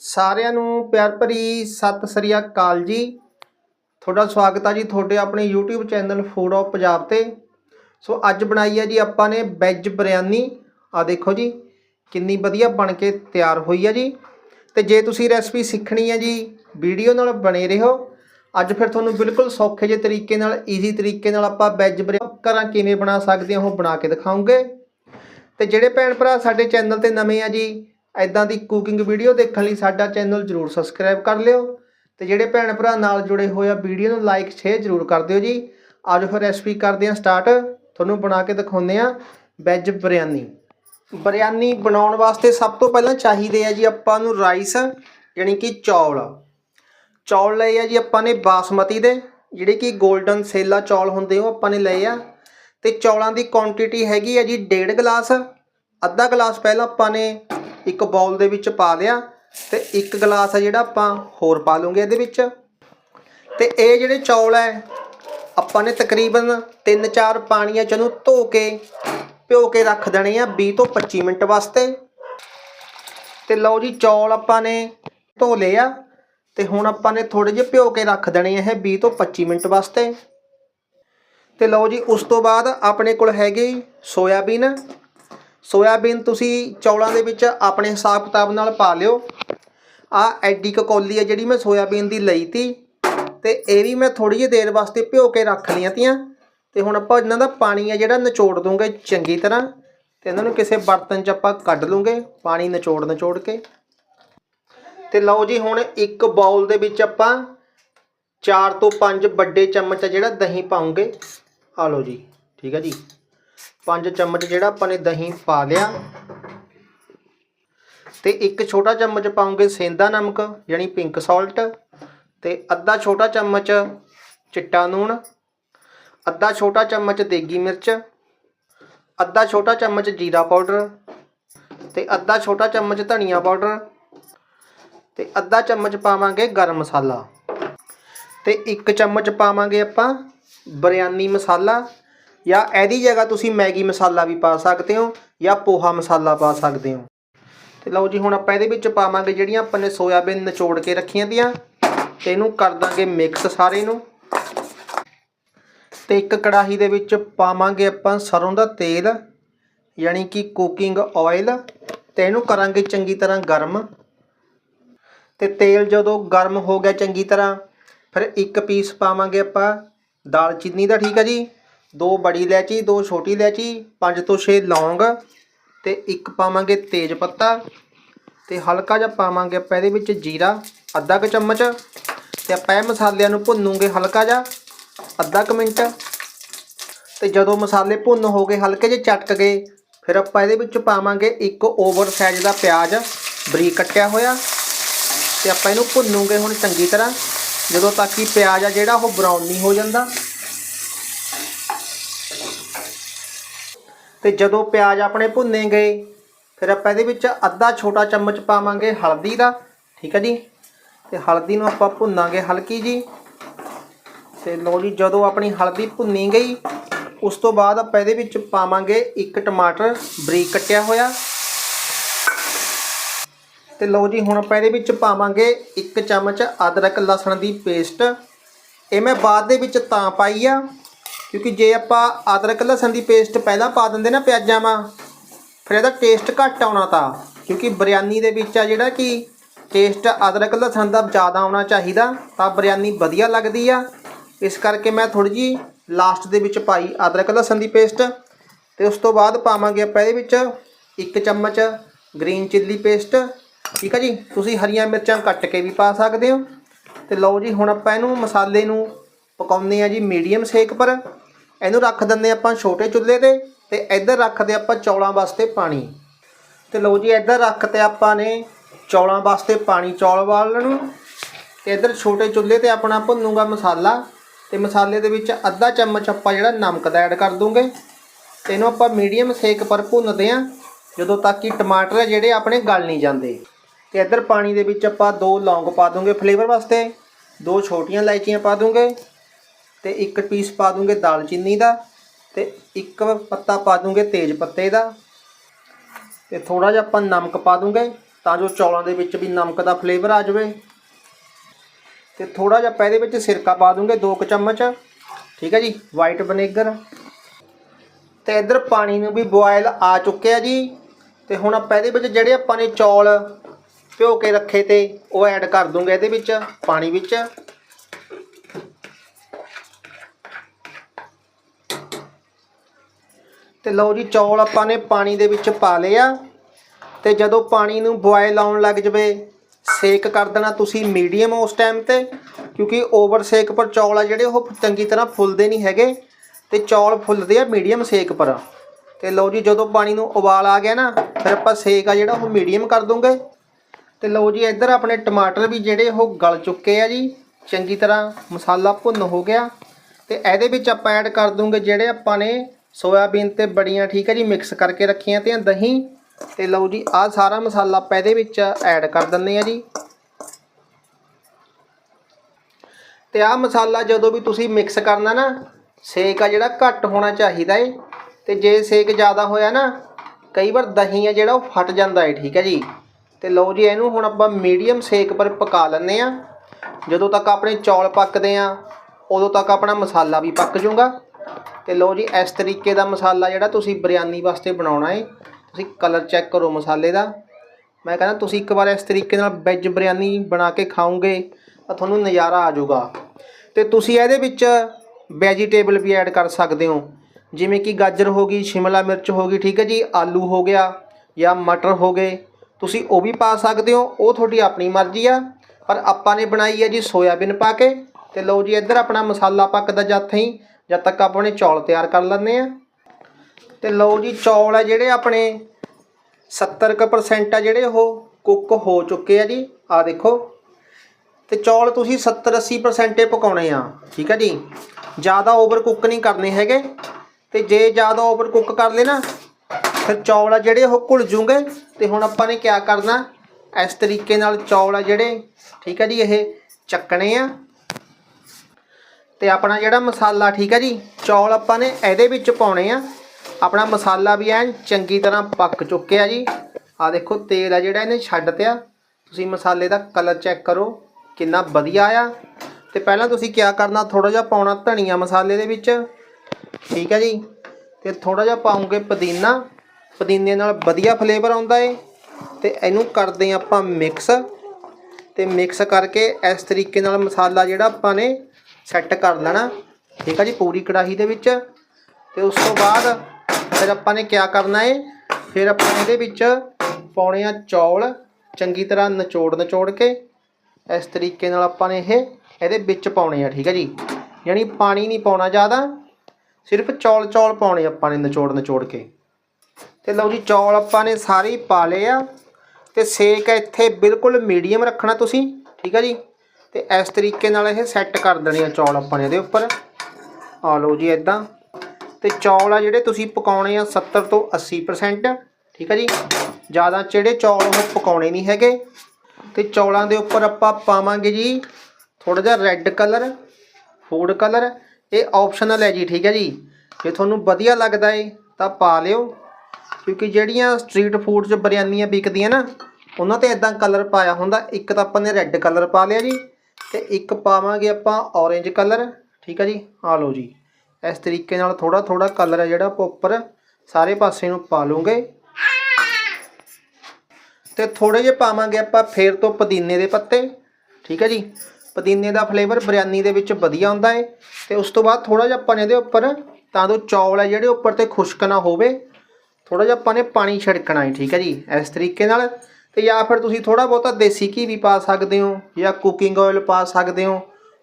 ਸਾਰਿਆਂ ਨੂੰ ਪਿਆਰ ਭਰੀ ਸਤਿ ਸ੍ਰੀ ਅਕਾਲ ਜੀ। ਤੁਹਾਡਾ ਸਵਾਗਤ ਆ ਜੀ ਤੁਹਾਡੇ ਆਪਣੇ YouTube channel food of Punjab ਤੇ। ਸੋ ਅੱਜ ਬਣਾਈ ਹੈ ਜੀ ਆਪਾਂ ਨੇ ਵੈਜ ਬਿਰਿਆਨੀ ਆ ਦੇਖੋ ਜੀ, ਕਿੰਨੀ ਵਧੀਆ ਬਣ ਕੇ ਤਿਆਰ ਹੋਈ ਹੈ ਜੀ। ਤੇ ਜੇ ਤੁਸੀਂ ਰੈਸਪੀ ਸਿੱਖਣੀ ਹੈ ਜੀ, ਵੀਡੀਓ ਨਾਲ ਬਣੇ ਰਹੋ। ਅੱਜ ਫਿਰ ਤੁਹਾਨੂੰ ਬਿਲਕੁਲ ਸੌਖੇ ਜਿਹੇ ਤਰੀਕੇ ਨਾਲ ਈਜ਼ੀ ਤਰੀਕੇ ਨਾਲ ਆਪਾਂ ਵੈਜ ਬਿਰਿਆਨੀ ਘਰਾਂ ਕਿਵੇਂ ਬਣਾ ਸਕਦੇ ਹਾਂ ਉਹ ਬਣਾ ਕੇ ਦਿਖਾਉਂਗੇ। ਤੇ ਜਿਹੜੇ ਭੈਣ ਭਰਾ ਸਾਡੇ ਚੈਨਲ ਤੇ ਨਵੇਂ ਆ ਜੀ ਐਦਾਂ ਦੀ ਕੁਕਿੰਗ ਵੀਡੀਓ ਦੇਖਣ ਲਈ ਸਾਡਾ ਚੈਨਲ ਜਰੂਰ ਸਬਸਕ੍ਰਾਈਬ ਕਰ ਲਿਓ ਤੇ ਜਿਹੜੇ ਭੈਣ ਭਰਾ ਨਾਲ ਜੁੜੇ ਹੋਏ ਆ ਵੀਡੀਓ ਨੂੰ ਲਾਈਕ ਸ਼ੇਅਰ ਜਰੂਰ ਕਰ ਦਿਓ ਜੀ। ਅੱਜ ਫਿਰ ਰੈਸਪੀ ਕਰਦੇ ਹਾਂ ਸਟਾਰਟ ਤੁਹਾਨੂੰ ਬਣਾ ਕੇ ਦਿਖਾਉਂਦੇ ਆ ਵੈਜ ਬਿਰਿਆਨੀ ਬਿਰਿਆਨੀ ਬਣਾਉਣ ਵਾਸਤੇ ਸਭ ਤੋਂ ਪਹਿਲਾਂ ਚਾਹੀਦੇ ਆ ਜੀ ਆਪਾਂ ਨੂੰ ਰਾਈਸ ਯਾਨੀ ਕਿ ਚੌਲ। ਚੌਲ ਲਏ ਆ ਜੀ ਆਪਾਂ ਨੇ ਬਾਸਮਤੀ ਦੇ, ਜਿਹੜੇ ਕਿ 골ਡਨ ਸੇਲਾ ਚੌਲ ਹੁੰਦੇ ਉਹ ਆਪਾਂ ਨੇ ਲਏ ਆ। ਤੇ ਚੌਲਾਂ ਦੀ ਕੁਆਂਟੀਟੀ ਹੈਗੀ ਹੈ ਜੀ 1.5 ਗਲਾਸ। ਅੱਧਾ ਗਲਾਸ ਪਹਿਲਾਂ ਆਪਾਂ ਨੇ ਇੱਕ ਬਾਉਲ ਦੇ ਵਿੱਚ ਪਾ ਲਿਆ ਤੇ ਇੱਕ ਗਲਾਸ ਆ ਜਿਹੜਾ ਆਪਾਂ ਹੋਰ ਪਾ ਲਵਾਂਗੇ ਇਹਦੇ ਵਿੱਚ। ਤੇ ਇਹ ਜਿਹੜੇ ਚੌਲ ਹੈ ਆਪਾਂ ਨੇ ਤਕਰੀਬਨ 3-4 ਪਾਣੀਆਂ ਚ ਨੂੰ ਧੋ ਕੇ, ਭਿਓ ਕੇ ਰੱਖ ਦੇਣੇ ਆ 20 ਤੋਂ 25 ਮਿੰਟ ਵਾਸਤੇ। ਤੇ ਲਓ ਜੀ ਚੌਲ ਆਪਾਂ ਨੇ ਧੋ ਲਏ ਆ, ਤੇ ਹੁਣ ਆਪਾਂ ਨੇ ਥੋੜੇ ਜਿਹੇ ਭਿਓ ਕੇ ਰੱਖ ਦੇਣੇ ਆ ਇਹ 20 ਤੋਂ 25 ਮਿੰਟ ਵਾਸਤੇ। ਤੇ ਲਓ ਜੀ ਉਸ ਤੋਂ ਬਾਅਦ ਆਪਣੇ ਕੋਲ ਹੈਗੇ ਸੋਇਆਬੀਨ ਸੋਇਆਬੀਨ ਤੁਸੀਂ ਚੌਲਾਂ ਦੇ ਵਿੱਚ ਆਪਣੇ ਹਿਸਾਬ ਕਿਤਾਬ ਨਾਲ ਪਾ ਲਿਓ। ਆ ਐਡੀ ਕੁ ਕੌਲੀ ਹੈ ਜਿਹੜੀ ਮੈਂ ਸੋਇਆਬੀਨ ਦੀ ਲਈ ਤੀ ਤੇ ਇਹ ਵੀ ਮੈਂ ਥੋੜੀ ਜਿਹੀ ਦੇਰ ਵਾਸਤੇ ਭਿਓ ਕੇ ਰੱਖ ਲਈਆਂ ਤੀਆਂ। ਤੇ ਹੁਣ ਆਪਾਂ ਇਹਨਾਂ ਦਾ ਪਾਣੀ ਹੈ ਜਿਹੜਾ ਨਿਚੋੜ ਦੂੰਗੇ ਚੰਗੀ ਤਰ੍ਹਾਂ ਤੇ ਇਹਨਾਂ ਨੂੰ ਕਿਸੇ ਬਰਤਨ 'ਚ ਆਪਾਂ ਕੱਢ ਲੂੰਗੇ ਪਾਣੀ ਨਿਚੋੜ ਨਿਚੋੜ ਕੇ। ਤੇ ਲਓ ਜੀ ਹੁਣ ਇੱਕ ਬਾਉਲ ਦੇ ਵਿੱਚ ਆਪਾਂ 4 ਤੋਂ 5 ਵੱਡੇ ਚਮਚ ਆ ਜਿਹੜਾ ਦਹੀਂ ਪਾਉਂਗੇ। ਆ ਲਓ ਜੀ, ਠੀਕ ਹੈ ਜੀ। 5 ਚਮਚ ਜਿਹੜਾ ਆਪਾਂ ਨੇ ਦਹੀਂ ਪਾ ਲਿਆ। ਤੇ ਇੱਕ ਛੋਟਾ ਚਮਚ ਪਾਉਂਗੇ ਸੇਂਦਾ ਨਮਕ, ਯਾਨੀ ਪਿੰਕ ਸਾਲਟ ਤੇ ਅੱਧਾ ਛੋਟਾ ਚਮਚ ਚਿੱਟਾ ਨੂਣ, ਅੱਧਾ ਛੋਟਾ ਚਮਚ ਦੇਗੀ ਮਿਰਚ, ਅੱਧਾ ਛੋਟਾ ਚਮਚ ਜੀਰਾ ਪਾਊਡਰ ਤੇ ਅੱਧਾ ਛੋਟਾ ਚਮਚ ਧਨੀਆ ਪਾਊਡਰ ਤੇ ਅੱਧਾ ਚਮਚ ਪਾਵਾਂਗੇ ਗਰਮ ਮਸਾਲਾ। ਤੇ ਇੱਕ ਚਮਚ ਪਾਵਾਂਗੇ ਆਪਾਂ ਬਿਰਿਆਨੀ ਮਸਾਲਾ ਜਾਂ ਇਹਦੀ ਜਗ੍ਹਾ ਤੁਸੀਂ ਮੈਗੀ ਮਸਾਲਾ ਵੀ ਪਾ ਸਕਦੇ ਹੋ ਜਾਂ ਪੋਹਾ ਮਸਾਲਾ ਪਾ ਸਕਦੇ ਹੋ। ਤੇ ਲਓ ਜੀ, ਹੁਣ ਆਪਾਂ ਇਹਦੇ ਵਿੱਚ ਪਾਵਾਂਗੇ ਜਿਹੜੀਆਂ ਆਪਾਂ ਨੇ ਸੋਇਆਬੀਨ ਨਿਚੋੜ ਕੇ ਰੱਖੀਆਂ ਦੀਆਂ। ਤੇ ਇਹਨੂੰ ਕਰ ਦਾਂਗੇ ਮਿਕਸ ਸਾਰੇ ਨੂੰ। ਤੇ ਇੱਕ ਕੜਾਹੀ ਦੇ ਵਿੱਚ ਪਾਵਾਂਗੇ ਆਪਾਂ ਸਰੋਂ ਦਾ ਤੇਲ, ਯਾਨੀ ਕਿ ਕੁਕਿੰਗ ਆਇਲ ਤੇ ਇਹਨੂੰ ਕਰਾਂਗੇ ਚੰਗੀ ਤਰ੍ਹਾਂ ਗਰਮ। ਤੇ ਤੇਲ ਜਦੋਂ ਗਰਮ ਹੋ ਗਿਆ ਚੰਗੀ ਤਰ੍ਹਾਂ, ਫਿਰ ਇੱਕ ਪੀਸ ਪਾਵਾਂਗੇ ਆਪਾਂ ਦਾਲਚੀਨੀ ਦਾ, ਠੀਕ ਹੈ ਜੀ? ਦੋ ਬੜੀ ਇਲਾਇਚੀ, ਦੋ ਛੋਟੀ ਇਲਾਇਚੀ, ਪੰਜ ਤੋਂ 6 ਲੌਂਗ ਤੇ ਇੱਕ ਪਾਵਾਂਗੇ ਤੇਜ ਪੱਤਾ ਤੇ ਹਲਕਾ ਜਿਹਾ ਪਾਵਾਂਗੇ ਆਪਾਂ ਇਹਦੇ ਵਿੱਚ ਜੀਰਾ, ਅੱਧਾ ਕੁ ਚਮਚ ਤੇ ਆਪਾਂ ਇਹ ਮਸਾਲਿਆਂ ਨੂੰ ਭੁੰਨੂਗੇ ਹਲਕਾ ਜਿਹਾ, ਅੱਧਾ ਕੁ ਮਿੰਟ ਤੇ ਜਦੋਂ ਮਸਾਲੇ ਭੁੰਨ ਹੋ ਗਏ ਹਲਕੇ ਜਿਹੇ ਚਟਕ ਗਏ, ਫਿਰ ਆਪਾਂ ਇਹਦੇ ਵਿੱਚ ਪਾਵਾਂਗੇ ਇੱਕ ਓਵਰ ਸਾਈਜ਼ ਦਾ ਪਿਆਜ਼, ਬਰੀਕ ਕੱਟਿਆ ਹੋਇਆ ਤੇ ਆਪਾਂ ਇਹਨੂੰ ਭੁੰਨੂਗੇ ਹੁਣ ਚੰਗੀ ਤਰ੍ਹਾਂ ਜਦੋਂ ਤੱਕ ਕਿ ਪਿਆਜ਼ ਆ ਜਿਹੜਾ ਉਹ ਬਰਾਊਨ ਨਹੀਂ ਹੋ ਜਾਂਦਾ। ਤੇ ਜਦੋਂ ਪਿਆਜ਼ ਆਪਣੇ ਭੁੰਨੇ ਗਏ, ਫਿਰ ਆਪਾਂ ਇਹਦੇ ਵਿੱਚ ਅੱਧਾ ਛੋਟਾ ਚਮਚ ਪਾਵਾਂਗੇ ਹਲਦੀ ਦਾ, ਠੀਕ ਹੈ ਜੀ? ਤੇ ਹਲਦੀ ਨੂੰ ਆਪਾਂ ਭੁੰਨਾਂਗੇ ਹਲਕੀ ਜੀ। ਤੇ ਲਓ ਜੀ, ਜਦੋਂ ਆਪਣੀ ਹਲਦੀ ਭੁੰਨੀ ਗਈ, ਉਸ ਤੋਂ ਬਾਅਦ ਆਪਾਂ ਇਹਦੇ ਵਿੱਚ ਪਾਵਾਂਗੇ ਇੱਕ ਟਮਾਟਰ ਬਰੀਕ ਕੱਟਿਆ ਹੋਇਆ। ਤੇ ਲਓ ਜੀ, ਹੁਣ ਆਪਾਂ ਇਹਦੇ ਵਿੱਚ ਪਾਵਾਂਗੇ ਇੱਕ ਚਮਚ ਅਦਰਕ ਲਸਣ ਦੀ ਪੇਸਟ। ਇਹ ਮੈਂ ਬਾਅਦ ਦੇ ਵਿੱਚ ਤਾਂ ਪਾਈ ਆ। ਕਿਉਂਕਿ ਜੇ ਆਪਾਂ ਅਦਰਕ ਲਸਣ ਦੀ ਪੇਸਟ ਪਹਿਲਾਂ ਪਾ ਦਿੰਦੇ ਨਾ ਪਿਆਜ਼ਾਂ ਵਾਂ, ਫਿਰ ਇਹਦਾ ਟੇਸਟ ਘੱਟ ਆਉਣਾ ਤਾਂ। ਕਿਉਂਕਿ ਬਿਰਿਆਨੀ ਦੇ ਵਿੱਚ ਆ ਜਿਹੜਾ ਕਿ ਟੇਸਟ ਅਦਰਕ ਲਸਣ ਦਾ ਜ਼ਿਆਦਾ ਆਉਣਾ ਚਾਹੀਦਾ, ਤਾਂ ਬਿਰਿਆਨੀ ਵਧੀਆ ਲੱਗਦੀ ਆ। ਇਸ ਕਰਕੇ ਮੈਂ ਥੋੜੀ ਜੀ ਲਾਸਟ ਦੇ ਵਿੱਚ ਪਾਈ ਅਦਰਕ ਲਸਣ ਦੀ ਪੇਸਟ ਤੇ ਉਸ ਤੋਂ ਬਾਅਦ ਪਾਵਾਂਗੇ ਆਪਾਂ ਇਹਦੇ ਵਿੱਚ ਇੱਕ ਚਮਚ ਗ੍ਰੀਨ ਚਿੱਲੀ ਪੇਸਟ ਠੀਕ ਹੈ ਜੀ? ਤੁਸੀਂ ਹਰੀਆਂ ਮਿਰਚਾਂ ਕੱਟ ਕੇ ਵੀ ਪਾ ਸਕਦੇ ਹੋ। ਤੇ ਲਓ ਜੀ, ਹੁਣ ਆਪਾਂ ਇਹਨੂੰ ਮਸਾਲੇ ਨੂੰ ਪਕਾਉਂਦੇ ਆ ਜੀ ਮੀਡੀਅਮ ਸੇਕ ਪਰ। ਇਹਨੂੰ ਰੱਖ ਦਿੰਦੇ ਆਪਾਂ ਛੋਟੇ ਚੁੱਲ੍ਹੇ ਤੇ ਤੇ ਇੱਧਰ ਰੱਖਦੇ ਆਪਾਂ ਚੌਲਾਂ ਵਾਸਤੇ ਪਾਣੀ। ਤੇ ਲਓ ਜੀ, ਇੱਧਰ ਰੱਖ ਤੇ ਆਪਾਂ ਨੇ ਚੌਲਾਂ ਵਾਸਤੇ ਪਾਣੀ, ਚੌਲ ਵਾਲਣ ਨੂੰ। ਤੇ ਇੱਧਰ ਛੋਟੇ ਚੁੱਲ੍ਹੇ ਤੇ ਆਪਣਾ ਭੁੰਨੂਗਾ ਮਸਾਲਾ। ਤੇ ਮਸਾਲੇ ਦੇ ਵਿੱਚ ਅੱਧਾ ਚਮਚ ਆਪਾਂ ਜਿਹੜਾ ਨਮਕ ਦਾ ਐਡ ਕਰ ਦੂੰਗੇ। ਤੇ ਇਹਨੂੰ ਆਪਾਂ ਮੀਡੀਅਮ ਸੇਕ ਪਰ ਭੁੰਨਦੇ ਆ ਜਦੋਂ ਤੱਕ ਕਿ ਟਮਾਟਰ ਜਿਹੜੇ ਆਪਣੇ ਗਲ ਨਹੀਂ ਜਾਂਦੇ। ਤੇ ਇੱਧਰ ਪਾਣੀ ਦੇ ਵਿੱਚ ਆਪਾਂ ਦੋ ਲੌਂਗ ਪਾ ਦੂੰਗੇ ਫਲੇਵਰ ਵਾਸਤੇ। ਦੋ ਛੋਟੀਆਂ ਇਲਾਇਚੀਆਂ ਪਾ ਦੂੰਗੇ। ਤੇ ਇੱਕ ਪੀਸ ਪਾ ਦੂੰਗੇ ਦਾਲਚੀਨੀ ਦਾ ਤੇ ਇੱਕ ਪੱਤਾ ਪਾ ਦੂੰਗੇ ਤੇਜ ਪੱਤੇ ਦਾ। ਤੇ ਥੋੜਾ ਜਿਹਾ ਆਪਾਂ ਨਮਕ ਪਾ ਦੂੰਗੇ ਤਾਂ ਜੋ ਚੌਲਾਂ ਦੇ ਵਿੱਚ ਵੀ ਨਮਕ ਦਾ ਫਲੇਵਰ ਆ ਜਾਵੇ। ਤੇ ਥੋੜਾ ਜਿਹਾ ਆਪਾਂ ਇਹਦੇ ਵਿੱਚ ਸਿਰਕਾ ਪਾ ਦੂੰਗੇ 2 ਕੁ ਚਮਚ, ਠੀਕ ਹੈ ਜੀ ਵਾਈਟ ਵਿਨੇਗਰ ਤੇ ਇੱਧਰ ਪਾਣੀ ਨੂੰ ਵੀ ਬੋਇਲ ਆ ਚੁੱਕਿਆ ਜੀ। ਤੇ ਹੁਣ ਆਪਾਂ ਇਹਦੇ ਵਿੱਚ ਜਿਹੜੇ ਆਪਾਂ ਨੇ ਚੌਲ ਭਿਓ ਕੇ ਰੱਖੇ ਤੇ ਉਹ ਐਡ ਕਰ ਦੂੰਗੇ ਇਹਦੇ ਵਿੱਚ, ਪਾਣੀ ਵਿੱਚ। ਤੇ ਲਓ ਜੀ, ਚੌਲ ਆਪਾਂ ਨੇ ਪਾਣੀ ਦੇ ਵਿੱਚ ਪਾ ਲਏ ਆ। ਤੇ ਜਦੋਂ ਪਾਣੀ ਨੂੰ ਬੋਇਲ ਆਉਣ ਲੱਗ ਜਵੇ, ਸੇਕ ਕਰ ਦੇਣਾ ਤੁਸੀਂ ਮੀਡੀਅਮ ਉਸ ਟਾਈਮ ਤੇ, ਕਿਉਂਕਿ ਓਵਰ ਸੇਕ ਪਰ ਚੌਲ ਆ ਜਿਹੜੇ, ਉਹ ਚੰਗੀ ਤਰ੍ਹਾਂ ਫੁੱਲਦੇ ਨਹੀਂ ਹੈਗੇ। ਤੇ ਚੌਲ ਫੁੱਲਦੇ ਆ ਮੀਡੀਅਮ ਸੇਕ ਪਰ। ਤੇ ਲਓ ਜੀ, ਜਦੋਂ ਪਾਣੀ ਨੂੰ ਉਬਾਲ ਆ ਗਿਆ ਨਾ, ਫਿਰ ਆਪਾਂ ਸੇਕ ਆ ਜਿਹੜਾ, ਉਹ ਮੀਡੀਅਮ ਕਰ ਦੂੰਗੇ। ਤੇ ਲਓ ਜੀ, ਇੱਧਰ ਆਪਣੇ ਟਮਾਟਰ ਵੀ ਜਿਹੜੇ, ਉਹ ਗਲ ਚੁੱਕੇ ਆ ਜੀ। ਚੰਗੀ ਤਰ੍ਹਾਂ ਮਸਾਲਾ ਭੁੰਨ ਹੋ ਗਿਆ। ਤੇ ਇਹਦੇ ਵਿੱਚ ਆਪਾਂ ਐਡ ਕਰ ਦੂੰਗੇ ਜਿਹੜੇ ਆਪਾਂ ਨੇ ਸੋਇਆਬੀਨ ਤੇ ਬੜੀਆਂ ਠੀਕ ਹੈ ਜੀ ਮਿਕਸ ਕਰਕੇ ਰੱਖੀਆਂ ਤੇ ਦਹੀਂ ਤੇ ਲਓ ਜੀ, ਆਹ ਸਾਰਾ ਮਸਾਲਾ ਆਪਾਂ ਇਹਦੇ ਵਿੱਚ ਐਡ ਕਰ ਦਿੰਦੇ ਆ ਜੀ। ਤੇ ਆਹ ਮਸਾਲਾ ਜਦੋਂ ਵੀ ਤੁਸੀਂ ਮਿਕਸ ਕਰਨਾ ਨਾ, ਸੇਕ ਆ ਜਿਹੜਾ ਘੱਟ ਹੋਣਾ ਚਾਹੀਦਾ ਏ। ਤੇ ਜੇ ਸੇਕ ਜ਼ਿਆਦਾ ਹੋਇਆ ਨਾ, ਕਈ ਵਾਰ ਦਹੀਂ ਆ ਜਿਹੜਾ ਉਹ ਫਟ ਜਾਂਦਾ ਏ, ਠੀਕ ਹੈ ਜੀ। ਤੇ ਲਓ ਜੀ, ਇਹਨੂੰ ਹੁਣ ਆਪਾਂ ਮੀਡੀਅਮ ਸੇਕ ਪਰ ਪਕਾ ਲੈਂਦੇ ਆ ਜਦੋਂ ਤੱਕ ਆਪਣੇ ਚੌਲ ਪੱਕਦੇ ਆ, ਉਦੋਂ ਤੱਕ ਆਪਣਾ ਮਸਾਲਾ ਵੀ ਪੱਕ ਜਾਊਗਾ। ਤੇ ਲਓ ਜੀ, ਇਸ ਤਰੀਕੇ ਦਾ ਮਸਾਲਾ ਜਿਹੜਾ ਤੁਸੀਂ ਬਿਰਿਆਨੀ ਵਾਸਤੇ ਬਣਾਉਣਾ ਹੈ ਤੁਸੀਂ ਕਲਰ ਚੈੱਕ ਕਰੋ ਮਸਾਲੇ ਦਾ। ਮੈਂ ਕਹਿੰਦਾ ਤੁਸੀਂ ਇੱਕ ਵਾਰ ਇਸ ਤਰੀਕੇ ਨਾਲ ਵੈਜ ਬਿਰਿਆਨੀ ਬਣਾ ਕੇ ਖਾਓਗੇ ਤਾਂ ਤੁਹਾਨੂੰ ਨਜ਼ਾਰਾ ਆ ਜਾਊਗਾ। ਤੇ ਤੁਸੀਂ ਇਹਦੇ ਵਿੱਚ ਵੈਜੀਟੇਬਲ ਵੀ ਐਡ ਕਰ ਸਕਦੇ ਹੋ। ਜਿਵੇਂ ਕਿ ਗਾਜਰ ਹੋ ਗਈ, ਸ਼ਿਮਲਾ ਮਿਰਚ ਹੋ ਗਈ, ਠੀਕ ਹੈ ਜੀ, ਆਲੂ ਹੋ ਗਿਆ ਜਾਂ ਮਟਰ ਹੋ ਗਏ, ਤੁਸੀਂ ਉਹ ਵੀ ਪਾ ਸਕਦੇ ਹੋ, ਉਹ ਤੁਹਾਡੀ ਆਪਣੀ ਮਰਜ਼ੀ ਆ, ਪਰ ਆਪਾਂ ਨੇ ਬਣਾਈ ਹੈ ਜੀ ਸੋਇਆਬੀਨ ਪਾ ਕੇ। ਤੇ ਲਓ ਜੀ, ਇੱਧਰ ਆਪਣਾ ਮਸਾਲਾ ਪੱਕਦਾ ਜਦ ਹੀ। ਜਦ ਤੱਕ ਆਪਣੇ ਚੌਲ ਤਿਆਰ ਕਰ ਲੈਂਦੇ ਆ। ਤੇ ਲਓ ਜੀ, ਚੌਲ ਆ ਜਿਹੜੇ ਆਪਣੇ 70% ਆ ਜਿਹੜੇ ਉਹ ਕੁੱਕ ਹੋ ਚੁੱਕੇ ਆ ਜੀ। ਆ ਦੇਖੋ, ਤੇ ਚੌਲ ਤੁਸੀਂ 70 80% ਪਕਾਉਣੇ ਆ, ਠੀਕ ਹੈ ਜੀ। ਜ਼ਿਆਦਾ ਓਵਰ ਕੁੱਕ ਨਹੀਂ ਕਰਨੇ ਹੈਗੇ। ਤੇ ਜੇ ਜ਼ਿਆਦਾ ਓਵਰ ਕੁੱਕ ਕਰ ਲਏ ਨਾ, ਫਿਰ ਚੌਲ ਆ ਜਿਹੜੇ ਉਹ ਘੁਲ ਜੂਗੇ। ਤੇ ਹੁਣ ਆਪਾਂ ਨੇ ਕੀ ਕਰਨਾ, ਇਸ ਤਰੀਕੇ ਨਾਲ ਚੌਲ ਆ ਜਿਹੜੇ, ਠੀਕ ਹੈ ਜੀ, ਇਹ ਚੱਕਣੇ ਆ। ਤੇ ਆਪਣਾ ਜਿਹੜਾ ਮਸਾਲਾ, ਠੀਕ ਹੈ ਜੀ? ਚੌਲ ਆਪਾਂ ਨੇ ਇਹਦੇ ਵਿੱਚ ਪਾਉਣੇ ਆ। ਆਪਣਾ ਮਸਾਲਾ ਵੀ ਐਨ ਚੰਗੀ ਤਰ੍ਹਾਂ ਪੱਕ ਚੁੱਕਿਆ ਜੀ। ਆ ਦੇਖੋ, ਤੇਲ ਆ ਜਿਹੜਾ ਇਹਨੇ ਛੱਡ ਤਿਆ। ਤੁਸੀਂ ਮਸਾਲੇ ਦਾ ਕਲਰ ਚੈੱਕ ਕਰੋ, ਕਿੰਨਾ ਵਧੀਆ ਆ। ਤੇ ਪਹਿਲਾਂ ਤੁਸੀਂ ਕੀ ਕਰਨਾ ਥੋੜਾ ਜਿਹਾ ਪਾਉਣਾ ਧਨੀਆ ਮਸਾਲੇ ਦੇ ਵਿੱਚ। ਠੀਕ ਹੈ ਜੀ? ਤੇ ਥੋੜਾ ਜਿਹਾ ਪਾਉਂਗੇ ਪੁਦੀਨਾ। ਪੁਦੀਨੇ ਨਾਲ ਵਧੀਆ ਫਲੇਵਰ ਆਉਂਦਾ ਏ। ਤੇ ਇਹਨੂੰ ਕਰਦੇ ਆਪਾਂ ਮਿਕਸ ਤੇ ਮਿਕਸ ਕਰਕੇ ਇਸ ਤਰੀਕੇ ਨਾਲ ਮਸਾਲਾ ਜਿਹੜਾ ਆਪਾਂ ਨੇ ਸੈੱਟ ਕਰ ਲੈਣਾ। ਠੀਕ ਆ ਜੀ, ਪੂਰੀ ਕੜਾਹੀ ਦੇ ਵਿੱਚ। ਤੇ ਉਸ ਤੋਂ ਬਾਅਦ ਫਿਰ ਆਪਾਂ ਨੇ ਕੀ ਕਰਨਾ ਏ? ਫਿਰ ਆਪਾਂ ਇਹਦੇ ਵਿੱਚ ਪਾਉਣੇ ਆ ਚੌਲ, ਚੰਗੀ ਤਰ੍ਹਾਂ ਨਿਚੋੜ ਨਿਚੋੜ ਕੇ। ਇਸ ਤਰੀਕੇ ਨਾਲ ਆਪਾਂ ਨੇ ਇਹ, ਇਹਦੇ ਵਿੱਚ ਪਾਉਣੇ ਆ, ਠੀਕ ਹੈ ਜੀ। ਯਾਨੀ ਪਾਣੀ ਨਹੀਂ ਪਾਉਣਾ ਜ਼ਿਆਦਾ, ਸਿਰਫ ਚੌਲ ਚੌਲ ਪਾਉਣੇ ਆਪਾਂ ਨੇ ਨਿਚੋੜ ਨਿਚੋੜ ਕੇ। ਤੇ ਲਓ ਜੀ, ਚੌਲ ਆਪਾਂ ਨੇ ਸਾਰੇ ਹੀ ਪਾ ਲਏ ਆ। ਤੇ ਸੇਕ ਇੱਥੇ ਬਿਲਕੁਲ ਮੀਡੀਅਮ ਰੱਖਣਾ ਤੁਸੀਂ, ਠੀਕ ਹੈ ਜੀ। ਤੇ ਇਸ ਤਰੀਕੇ ਨਾਲ ਇਹ ਸੈੱਟ ਕਰ ਦੇਣੇ ਆ ਚੌਲ ਆਪਾਂ ਨੇ ਇਹਦੇ ਉੱਪਰ। ਆ ਲਓ ਜੀ ਇਦਾਂ ਤੇ ਚੌਲ ਆ ਜਿਹੜੇ ਤੁਸੀਂ ਪਕਾਉਣੇ ਆ 70 ਤੋਂ 80% ਠੀਕ ਹੈ ਜੀ? ਜ਼ਿਆਦਾ ਜਿਹੜੇ ਚੌਲ ਉਹ ਪਕਾਉਣੇ ਨਹੀਂ ਹੈਗੇ। ਤੇ ਚੌਲਾਂ ਦੇ ਉੱਪਰ ਆਪਾਂ ਪਾਵਾਂਗੇ ਜੀ ਥੋੜਾ ਜਿਹਾ ਰੈੱਡ ਕਲਰ ਫੂਡ ਕਲਰ ਇਹ ਆਪਸ਼ਨਲ ਹੈ ਜੀ, ਠੀਕ ਹੈ ਜੀ? ਜੇ ਤੁਹਾਨੂੰ ਵਧੀਆ ਲੱਗਦਾ ਏ, ਤਾਂ ਪਾ ਲਿਓ। ਕਿਉਂਕਿ ਜਿਹੜੀਆਂ ਸਟਰੀਟ ਫੂਡ 'ਚ ਬਿਰਿਆਨੀਆਂ ਵਿਕਦੀਆਂ ਨਾ, ਉਹਨਾਂ ਤੇ ਇਦਾਂ ਕਲਰ ਪਾਇਆ ਹੁੰਦਾ। ਇੱਕ ਤਾਂ ਆਪਾਂ ਨੇ ਰੈੱਡ ਕਲਰ ਪਾ ਲਿਆ ਜੀ। ਤੇ ਇੱਕ ਪਾਵਾਂਗੇ ਆਪਾਂ ਔਰੇਂਜ ਕਲਰ ਠੀਕ ਹੈ ਜੀ? ਆ ਲਓ ਜੀ। ਇਸ ਤਰੀਕੇ ਨਾਲ ਥੋੜਾ ਥੋੜਾ ਕਲਰ ਹੈ ਜਿਹੜਾ ਆਪਾਂ ਉੱਪਰ ਸਾਰੇ ਪਾਸੇ ਨੂੰ ਪਾ ਲੂੰਗੇ ਤੇ ਥੋੜੇ ਜਿਹੇ ਪਾਵਾਂਗੇ ਆਪਾਂ ਫੇਰ ਤੋਂ ਪੁਦੀਨੇ ਦੇ ਪੱਤੇ, ਠੀਕ ਹੈ ਜੀ? ਪੁਦੀਨੇ ਦਾ ਫਲੇਵਰ ਬਿਰਿਆਨੀ ਦੇ ਵਿੱਚ ਵਧੀਆ ਹੁੰਦਾ ਹੈ ਤੇ ਉਸ ਤੋਂ ਬਾਅਦ ਥੋੜਾ ਜਿਹਾ ਆਪਾਂ ਨੇ ਇਹਦੇ ਉੱਪਰ, ਤਾਂ ਜੋ ਚੌਲ ਹੈ ਜਿਹੜੇ ਉੱਪਰ ਤੇ ਖੁਸ਼ਕ ਨਾ ਹੋਵੇ ਥੋੜਾ ਜਿਹਾ ਆਪਾਂ ਨੇ ਪਾਣੀ ਛਿੜਕਣਾ ਹੈ ਠੀਕ ਹੈ ਜੀ? ਇਸ ਤਰੀਕੇ ਨਾਲ ਤੇ ਜਾਂ ਫਿਰ ਤੁਸੀਂ ਥੋੜਾ ਬਹੁਤਾ ਦੇਸੀ ਘੀ ਵੀ ਪਾ ਸਕਦੇ ਹੋ ਜਾਂ ਕੁਕਿੰਗ ਆਇਲ ਪਾ ਸਕਦੇ ਹੋ,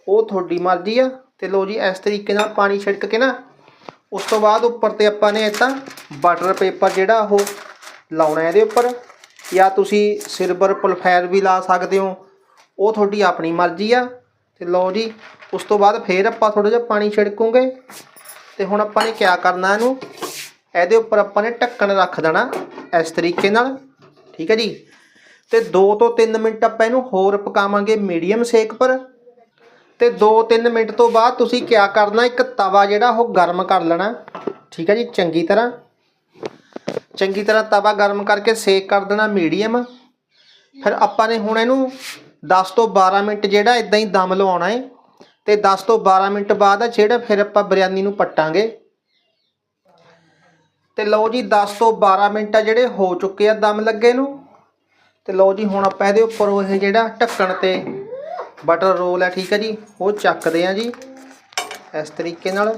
ਉਹ ਤੁਹਾਡੀ ਮਰਜ਼ੀ ਆ। ਤੇ ਲੋ ਜੀ, ਇਸ ਤਰੀਕੇ ਨਾਲ ਪਾਣੀ ਛਿੜਕ ਕੇ ਨਾ, ਉਸ ਤੋਂ ਬਾਅਦ ਉੱਪਰ ਤੇ ਆਪਾਂ ਨੇ ਇਦਾਂ ਬਟਰ ਪੇਪਰ ਜਿਹੜਾ ਉਹ ਲਾਉਣਾ ਇਹਦੇ ਉੱਪਰ, ਜਾਂ ਤੁਸੀਂ ਸਿਲਵਰ ਪਲਫਾਇਰ ਵੀ ਲਾ ਸਕਦੇ ਹੋ, ਉਹ ਤੁਹਾਡੀ ਆਪਣੀ ਮਰਜ਼ੀ ਆ। ਤੇ ਲਓ ਜੀ, ਉਸ ਤੋਂ ਬਾਅਦ ਫੇਰ ਆਪਾਂ ਥੋੜਾ ਜਿਹਾ ਪਾਣੀ ਛਿੜਕੂਗੇ। ਤੇ ਹੁਣ ਆਪਾਂ ਨੇ ਕੀ ਕਰਨਾ ਇਹਨੂੰ? ਇਹਦੇ ਉੱਪਰ ਆਪਾਂ ਨੇ ਢੱਕਣ ਰੱਖ ਦੇਣਾ ਇਸ ਤਰੀਕੇ ਨਾਲ, ਠੀਕ ਹੈ ਜੀ? ਤੇ 2 ਤੋਂ 3 ਮਿੰਟ ਆਪਾਂ ਇਹਨੂੰ ਹੋਰ ਪਕਾਵਾਂਗੇ ਮੀਡੀਅਮ ਸੇਕ ਪਰ। ਤੇ 2-3 ਮਿੰਟ ਤੋਂ ਬਾਅਦ ਤੁਸੀਂ ਕੀ ਕਰਨਾ, ਇੱਕ ਤਵਾ ਜਿਹੜਾ ਉਹ ਗਰਮ ਕਰ ਲੈਣਾ। ਠੀਕ ਹੈ ਜੀ, ਚੰਗੀ ਤਰ੍ਹਾਂ। ਚੰਗੀ ਤਰ੍ਹਾਂ ਤਵਾ ਗਰਮ ਕਰਕੇ ਸੇਕ ਕਰ ਦੇਣਾ ਮੀਡੀਅਮ ਫਿਰ ਆਪਾਂ ਨੇ ਹੁਣ ਇਹਨੂੰ 10 ਤੋਂ 12 ਮਿੰਟ ਜਿਹੜਾ ਇਦਾਂ ਹੀ ਦਮ ਲਵਾਉਣਾ ਹੈ ਤੇ 10 ਤੋਂ 12 ਮਿੰਟ ਬਾਅਦ ਜਿਹੜਾ ਫਿਰ ਆਪਾਂ ਬਿਰਿਆਨੀ ਨੂੰ ਪੱਟਾਂਗੇ। ਤੇ ਲਓ ਜੀ 10 ਤੋਂ 12 ਮਿੰਟ ਆ ਜਿਹੜੇ ਹੋ ਚੁੱਕੇ ਆ ਦਮ ਲੱਗੇ ਨੂੰ। ਤੇ ਲਓ ਜੀ, ਹੁਣ ਆਪਾਂ ਇਹਦੇ ਉੱਪਰ ਉਹ ਜਿਹੜਾ ਢੱਕਣ ਤੇ ਬਟਰ ਰੋਲ ਹੈ, ਠੀਕ ਹੈ ਜੀ, ਉਹ ਚੱਕਦੇ ਆ ਜੀ ਇਸ ਤਰੀਕੇ ਨਾਲ।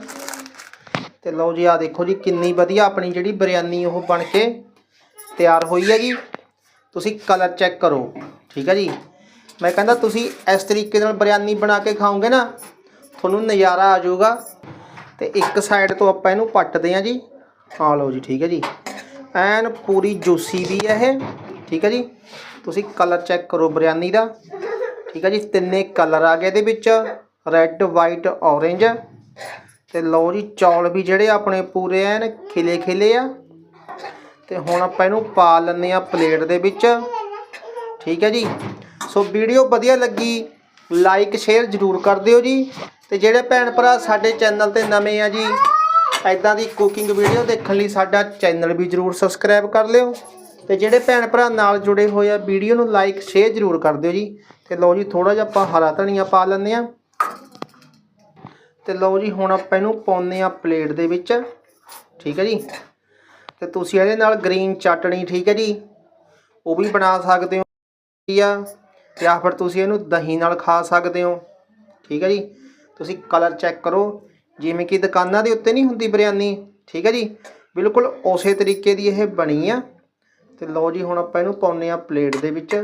ਤੇ ਲਓ ਜੀ ਆ ਦੇਖੋ ਜੀ, ਕਿੰਨੀ ਵਧੀਆ ਆਪਣੀ ਜਿਹੜੀ ਬਿਰਿਆਨੀ ਉਹ ਬਣ ਕੇ ਤਿਆਰ ਹੋਈ ਹੈ ਜੀ। ਤੁਸੀਂ ਕਲਰ ਚੈੱਕ ਕਰੋ, ਠੀਕ ਹੈ ਜੀ। ਮੈਂ ਕਹਿੰਦਾ ਤੁਸੀਂ ਇਸ ਤਰੀਕੇ ਨਾਲ ਬਿਰਿਆਨੀ ਬਣਾ ਕੇ ਖਾਓਗੇ ਨਾ, ਤੁਹਾਨੂੰ ਨਜ਼ਾਰਾ ਆ ਜਾਊਗਾ। ਤੇ ਇੱਕ ਸਾਈਡ ਤੋਂ ਆਪਾਂ ਇਹਨੂੰ ਪੱਟਦੇ ਆ ਜੀ। ਆ ਲਓ ਜੀ, ਠੀਕ ਹੈ ਜੀ। ਐਨ ਪੂਰੀ ਜੂਸੀ ਵੀ ਹੈ ਇਹ। ਠੀਕ ਹੈ ਜੀ? ਤੁਸੀਂ ਕਲਰ ਚੈੱਕ ਕਰੋ ਬਿਰਿਆਨੀ ਦਾ। ਠੀਕ ਹੈ ਜੀ? ਤਿੰਨੇ ਕਲਰ ਆ ਗਏ ਇਹਦੇ ਵਿੱਚ। ਰੈੱਡ ਵਾਈਟ ਔਰੇਂਜ ਤੇ ਲਓ ਜੀ, ਚੌਲ ਵੀ ਜਿਹੜੇ ਆਪਣੇ ਪੂਰੇ ਐਨ ਖਿਲੇ ਖਿਲੇ ਆ। ਤੇ ਹੁਣ ਆਪਾਂ ਇਹਨੂੰ ਪਾ ਲੈਂਦੇ ਆ ਪਲੇਟ ਦੇ ਵਿੱਚ। ਠੀਕ ਹੈ ਜੀ? ਸੋ ਵੀਡੀਓ ਵਧੀਆ ਲੱਗੀ ਲਾਈਕ ਸ਼ੇਅਰ ਜ਼ਰੂਰ ਕਰ ਦਿਓ ਜੀ। ਤੇ ਜਿਹੜੇ ਭੈਣ ਭਰਾ ਸਾਡੇ ਚੈਨਲ ਤੇ ਨਵੇਂ ਆ ਜੀ ਐਦਾਂ ਦੀ ਕੁਕਿੰਗ ਵੀਡੀਓ ਦੇਖਣ ਲਈ ਸਾਡਾ ਚੈਨਲ ਵੀ ਜ਼ਰੂਰ ਸਬਸਕ੍ਰਾਈਬ ਕਰ ਲਿਓ। ਤੇ ਜਿਹੜੇ ਭੈਣ ਭਰਾ ਨਾਲ ਜੁੜੇ ਹੋਏ ਆ, ਵੀਡੀਓ ਨੂੰ ਲਾਈਕ ਸ਼ੇਅਰ ਜ਼ਰੂਰ ਕਰ ਦਿਓ ਜੀ। ਤੇ ਲਓ ਜੀ ਥੋੜਾ ਜਿਹਾ ਆਪਾਂ ਹਰਾ ਧਨੀਆ ਪਾ ਲੈਂਦੇ ਆ ਤੇ ਲਓ ਜੀ, ਹੁਣ ਆਪਾਂ ਇਹਨੂੰ ਪਾਉਂਦੇ ਆ ਪਲੇਟ ਦੇ ਵਿੱਚ। ਠੀਕ ਹੈ ਜੀ? ਤੇ ਤੁਸੀਂ ਇਹਦੇ ਨਾਲ ਗ੍ਰੀਨ ਚਟਣੀ ਠੀਕ ਹੈ ਜੀ? ਉਹ ਵੀ ਬਣਾ ਸਕਦੇ ਹੋ। ਆ ਜਾਂ ਫਿਰ ਤੁਸੀਂ ਇਹਨੂੰ ਦਹੀਂ ਨਾਲ ਖਾ ਸਕਦੇ ਹੋ। ਠੀਕ ਹੈ ਜੀ? ਤੁਸੀਂ ਕਲਰ ਚੈੱਕ ਕਰੋ। ਜਿਵੇਂ ਕਿ ਦੁਕਾਨਾਂ ਦੇ ਉੱਤੇ ਨਹੀਂ ਹੁੰਦੀ ਬਿਰਿਆਨੀ ਠੀਕ ਹੈ ਜੀ? ਬਿਲਕੁਲ ਉਸੇ ਤਰੀਕੇ ਦੀ ਇਹ ਬਣੀ ਆ। ਤੇ ਲਓ ਜੀ, ਹੁਣ ਆਪਾਂ ਇਹਨੂੰ ਪਾਉਨੇ ਆ ਪਲੇਟ ਦੇ ਵਿੱਚ।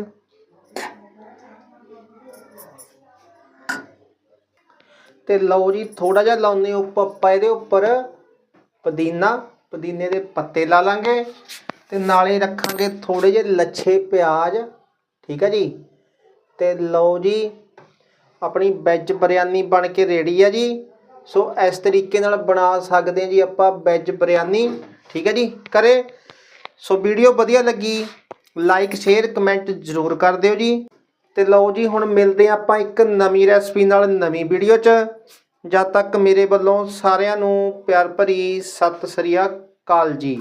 ਤੇ ਲਓ ਜੀ ਥੋੜਾ ਜਿਹਾ ਲਾਉਨੇ ਉੱਪਰ, ਆਪਾਂ ਇਹਦੇ ਉੱਪਰ ਪੁਦੀਨਾ, ਪੁਦੀਨੇ ਦੇ ਪੱਤੇ ਲਾ ਲਾਂਗੇ ਤੇ ਨਾਲੇ ਰੱਖਾਂਗੇ ਥੋੜੇ ਜਿਹੇ ਲੱਛੇ ਪਿਆਜ਼, ਠੀਕ ਹੈ ਜੀ? ਤੇ ਲਓ ਜੀ, ਆਪਣੀ ਵੈਜ ਬਿਰਿਆਨੀ ਬਣ ਕੇ ਰੈਡੀ ਆ ਜੀ। ਸੋ ਇਸ ਤਰੀਕੇ ਨਾਲ ਬਣਾ ਸਕਦੇ ਹਾਂ ਜੀ ਆਪਾਂ ਵੈਜ ਬਿਰਿਆਨੀ ਠੀਕ ਹੈ ਜੀ? ਕਰੇ ਸੋ ਵੀਡੀਓ ਵਧੀਆ ਲੱਗੀ ਲਾਈਕ ਸ਼ੇਅਰ ਕਮੈਂਟ ਜ਼ਰੂਰ ਕਰ ਦਿਓ ਜੀ। ਤੇ ਲਓ ਜੀ, ਹੁਣ ਮਿਲਦੇ ਹਾਂ ਆਪਾਂ ਇੱਕ ਨਵੀਂ ਰੈਸਪੀ ਨਾਲ ਨਵੀਂ ਵੀਡੀਓ 'ਚ। ਜਦ ਤੱਕ ਮੇਰੇ ਵੱਲੋਂ ਸਾਰਿਆਂ ਨੂੰ ਪਿਆਰ ਭਰੀ ਸਤਿ ਸ੍ਰੀ ਅਕਾਲ ਜੀ।